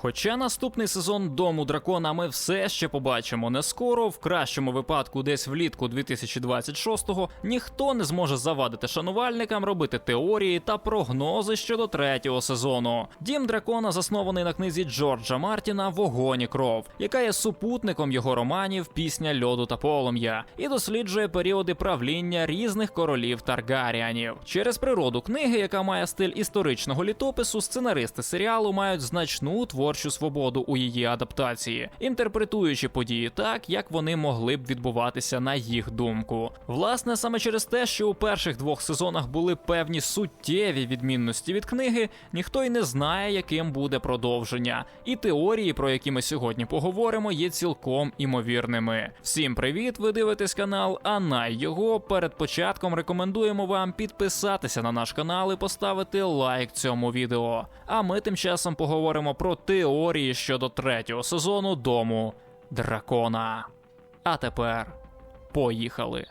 Хоча наступний сезон Дому дракона ми все ще побачимо не скоро, в кращому випадку, десь влітку 2026-го, ніхто не зможе завадити шанувальникам робити теорії та прогнози щодо третього сезону. Дім дракона заснований на книзі Джорджа Мартіна Вогонь і кров, яка є супутником його романів Пісня льоду та полум'я, і досліджує періоди правління різних королів Таргаріанів. Через природу книги, яка має стиль історичного літопису, сценаристи серіалу мають значну творчу свободу у її адаптації, інтерпретуючи події так, як вони могли б відбуватися на їх думку. Власне, саме через те, що у перших двох сезонах були певні суттєві відмінності від книги, ніхто й не знає, яким буде продовження. І теорії, про які ми сьогодні поговоримо, є цілком імовірними. Всім привіт! Ви дивитесь канал, а на його перед початком рекомендуємо вам підписатися на наш канал і поставити лайк цьому відео. А ми тим часом поговоримо про теорії щодо третього сезону дому дракона. А тепер поїхали.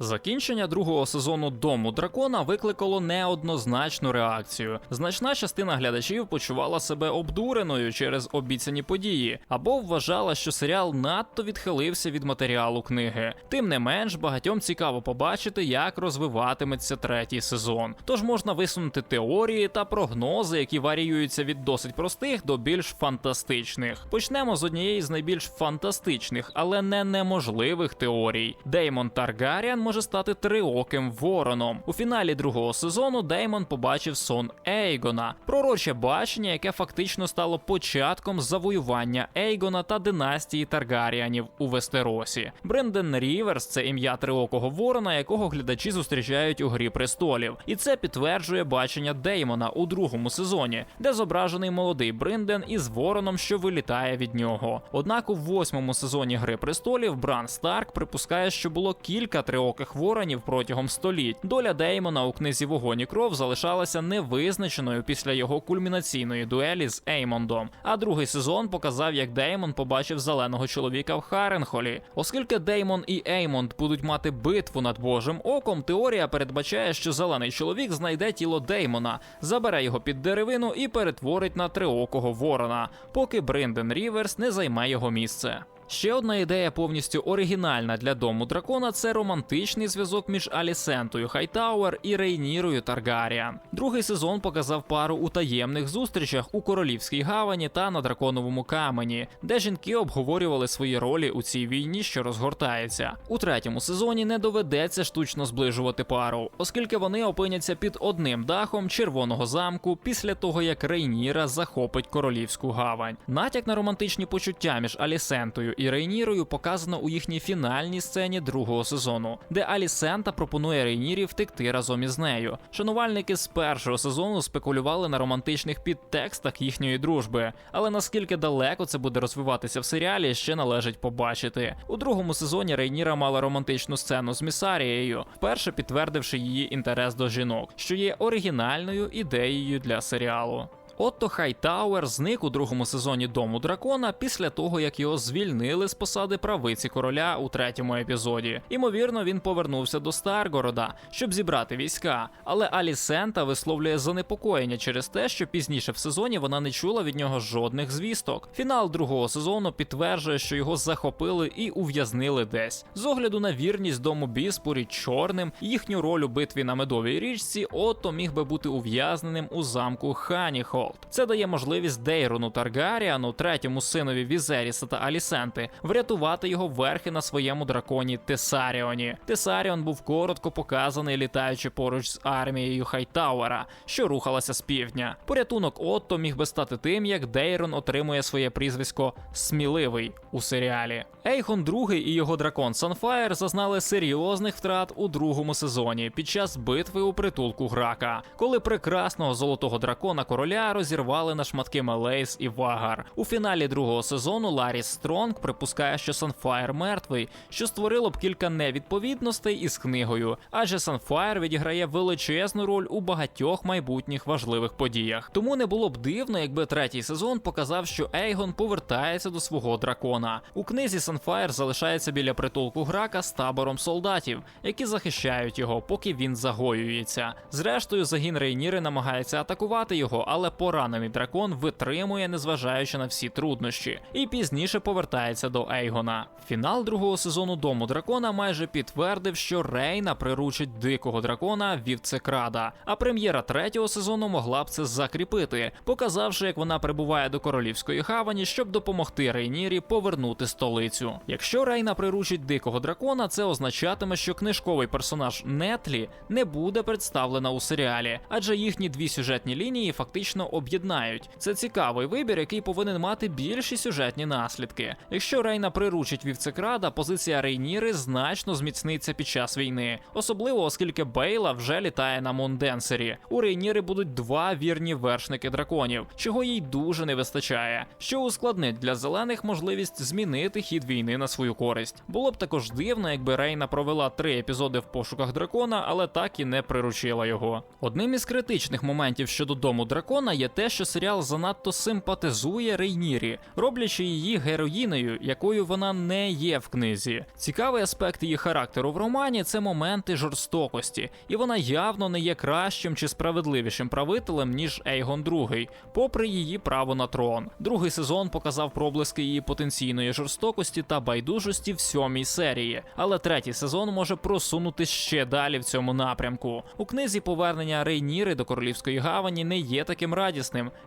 Закінчення другого сезону Дому дракона викликало неоднозначну реакцію. Значна частина глядачів почувала себе обдуреною через обіцяні події, або вважала, що серіал надто відхилився від матеріалу книги. Тим не менш, багатьом цікаво побачити, як розвиватиметься третій сезон. Тож можна висунути теорії та прогнози, які варіюються від досить простих до більш фантастичних. Почнемо з однієї з найбільш фантастичних, але не неможливих теорій. Деймон Таргаріан може стати триоким вороном. У фіналі другого сезону Деймон побачив сон Ейгона, пророче бачення, яке фактично стало початком завоювання Ейгона та династії Таргаріанів у Вестеросі. Бренден Ріверс це ім'я триокого ворона, якого глядачі зустрічають у Грі престолів, і це підтверджує бачення Деймона у другому сезоні, де зображений молодий Бринден із вороном, що вилітає від нього. Однак у восьмому сезоні Гри престолів Бран Старк припускає, що було кілька триоких воронів протягом століть. Доля Деймона у книзі Вогонь і кров залишалася невизначеною після його кульмінаційної дуелі з Еймондом. А другий сезон показав, як Деймон побачив зеленого чоловіка в Харенхолі. Оскільки Деймон і Еймонд будуть мати битву над Божим оком, теорія передбачає, що зелений чоловік знайде тіло Деймона, забере його під деревину і перетворить на триокого ворона, поки Бринден Ріверс не займе його місце. Ще одна ідея повністю оригінальна для дому дракона це романтичний зв'язок між Алісентою Хайтауер і Рейнірою Таргаріан. Другий сезон показав пару у таємних зустрічах у королівській гавані та на драконовому камені, де жінки обговорювали свої ролі у цій війні, що розгортається. У третьому сезоні не доведеться штучно зближувати пару, оскільки вони опиняться під одним дахом червоного замку після того, як Рейніра захопить королівську гавань. Натяк на романтичні почуття між Алісентою і Рейнірою показано у їхній фінальній сцені другого сезону, де Алісента пропонує Рейнірі втекти разом із нею. Шанувальники з першого сезону спекулювали на романтичних підтекстах їхньої дружби, але наскільки далеко це буде розвиватися в серіалі, ще належить побачити. У другому сезоні Рейніра мала романтичну сцену з Місарією, вперше підтвердивши її інтерес до жінок, що є оригінальною ідеєю для серіалу. Отто Хайтауер зник у другому сезоні Дому дракона після того, як його звільнили з посади правиці короля у третьому епізоді. Імовірно, він повернувся до Старгорода, щоб зібрати війська. Але Алісента висловлює занепокоєння через те, що пізніше в сезоні вона не чула від нього жодних звісток. Фінал другого сезону підтверджує, що його захопили і ув'язнили десь. З огляду на вірність дому Біспорі чорним, їхню роль у битві на медовій річці, Отто міг би бути ув'язненим у замку Ханіхо. Це дає можливість Дейрону Таргаріану, третьому синові Візеріса та Алісенти, врятувати його верхи на своєму драконі Тесаріоні. Тесаріон був коротко показаний, літаючи поруч з армією Хайтауера, що рухалася з півдня. Порятунок Отто міг би стати тим, як Дейрон отримує своє прізвисько Сміливий у серіалі. Ейхон II і його дракон Санфаєр зазнали серйозних втрат у другому сезоні під час битви у притулку Грака, коли прекрасного золотого дракона короля розірвали на шматки Мелейс і Вагар. У фіналі другого сезону Ларі Стронг припускає, що Санфаєр мертвий, що створило б кілька невідповідностей із книгою, адже Санфаєр відіграє величезну роль у багатьох майбутніх важливих подіях. Тому не було б дивно, якби третій сезон показав, що Ейгон повертається до свого дракона. У книзі Санфаєр залишається біля притулку грака з табором солдатів, які захищають його, поки він загоюється. Зрештою, загін Рейніри намагається атакувати його, але поранений дракон витримує, незважаючи на всі труднощі, і пізніше повертається до Ейгона. Фінал другого сезону Дому дракона майже підтвердив, що Рейна приручить дикого дракона Вівцекрада. А прем'єра третього сезону могла б це закріпити, показавши, як вона прибуває до королівської хавані, щоб допомогти Рейнірі повернути столицю. Якщо Рейна приручить дикого дракона, це означатиме, що книжковий персонаж Нетлі не буде представлена у серіалі, адже їхні дві сюжетні лінії фактично об'єднають. Це цікавий вибір, який повинен мати більші сюжетні наслідки. Якщо Рейна приручить вівцекрада, позиція Рейніри значно зміцниться під час війни, особливо оскільки Бейла вже літає на Монденсері. У Рейніри будуть два вірні вершники драконів, чого їй дуже не вистачає, що ускладнить для зелених можливість змінити хід війни на свою користь. Було б також дивно, якби Рейна провела три епізоди в пошуках дракона, але так і не приручила його. Одним із критичних моментів щодо дому дракона є те, що серіал занадто симпатизує Рейнірі, роблячи її героїнею, якою вона не є в книзі. Цікавий аспект її характеру в романі це моменти жорстокості, і вона явно не є кращим чи справедливішим правителем ніж Ейгон II, попри її право на трон. Другий сезон показав проблиски її потенційної жорстокості та байдужості в сьомій серії, але третій сезон може просунути ще далі в цьому напрямку. У книзі повернення Рейніри до королівської гавані не є таким радісним,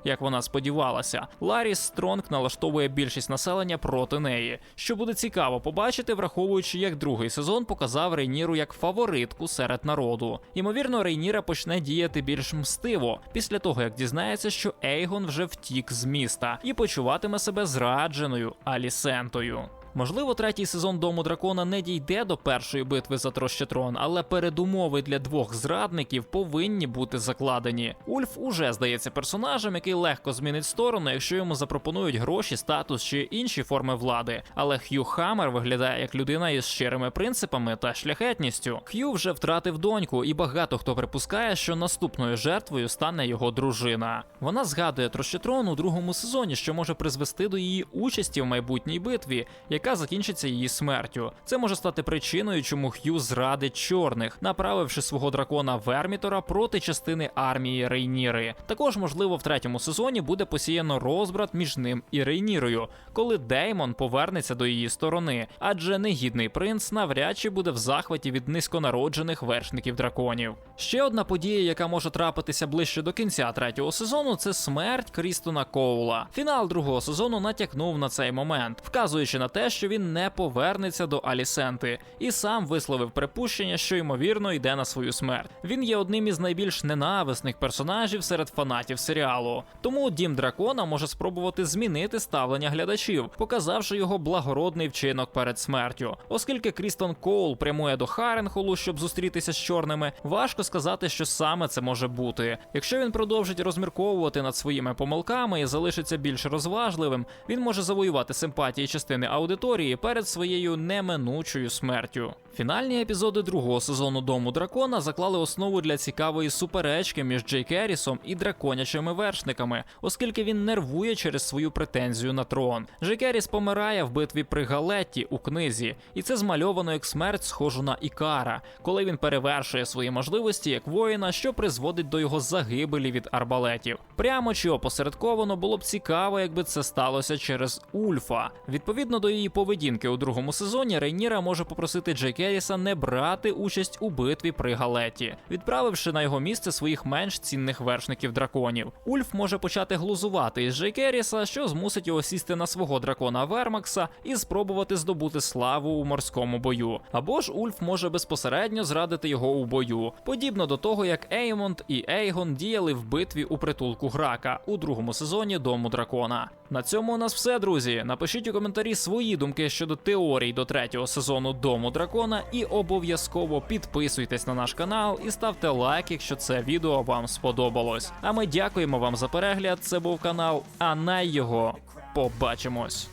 як вона сподівалася. Ларі Стронг налаштовує більшість населення проти неї, що буде цікаво побачити, враховуючи, як другий сезон показав Рейніру як фаворитку серед народу. Ймовірно, Рейніра почне діяти більш мстиво після того, як дізнається, що Ейгон вже втік з міста і почуватиме себе зрадженою Алісентою. Можливо, третій сезон Дому дракона не дійде до першої битви за Трощетрон, але передумови для двох зрадників повинні бути закладені. Ульф уже здається персонажем, який легко змінить сторону, якщо йому запропонують гроші, статус чи інші форми влади. Але Х'ю Хаммер виглядає як людина із щирими принципами та шляхетністю. Х'ю вже втратив доньку, і багато хто припускає, що наступною жертвою стане його дружина. Вона згадує Трощетрон у другому сезоні, що може призвести до її участі в майбутній битві, яка закінчиться її смертю. Це може стати причиною, чому Х'ю зрадить чорних, направивши свого дракона Вермітора проти частини армії Рейніри. Також, можливо, в третьому сезоні буде посіяно розбрат між ним і Рейнірою, коли Деймон повернеться до її сторони, адже негідний принц навряд чи буде в захваті від низьконароджених вершників драконів. Ще одна подія, яка може трапитися ближче до кінця третього сезону, це смерть Крістона Коула. Фінал другого сезону натякнув на цей момент, вказуючи на те, що він не повернеться до Алісенти, і сам висловив припущення, що ймовірно йде на свою смерть. Він є одним із найбільш ненависних персонажів серед фанатів серіалу. Тому дім дракона може спробувати змінити ставлення глядачів, показавши його благородний вчинок перед смертю. Оскільки Крістон Коул прямує до Харенхолу, щоб зустрітися з чорними, важко сказати, що саме це може бути. Якщо він продовжить розмірковувати над своїми помилками і залишиться більш розважливим, він може завоювати симпатії частини аудиторії перед своєю неминучою смертю. Фінальні епізоди другого сезону Дому дракона заклали основу для цікавої суперечки між Джей Керрісом і драконячими вершниками, оскільки він нервує через свою претензію на трон. Джей Керріс помирає в битві при Галетті у книзі, і це змальовано як смерть, схожу на Ікара, коли він перевершує свої можливості як воїна, що призводить до його загибелі від арбалетів. Прямо чи опосередковано було б цікаво, якби це сталося через Ульфа. Відповідно до її поведінки у другому сезоні, Рейніра може попросити Джей Керріса не брати участь у битві при Галеті, відправивши на його місце своїх менш цінних вершників драконів. Ульф може почати глузувати із Джей Керріса, що змусить його сісти на свого дракона Вермакса і спробувати здобути славу у морському бою. Або ж Ульф може безпосередньо зрадити його у бою, подібно до того, як Еймонд і Ейгон діяли в битві у притулку Грака у другому сезоні Дому дракона. На цьому у нас все, друзі. Напишіть у коментарі свої думки щодо теорій до третього сезону Дому дракона і обов'язково підписуйтесь на наш канал і ставте лайк, якщо це відео вам сподобалось. А ми дякуємо вам за перегляд. Це був канал Анай його. Побачимось.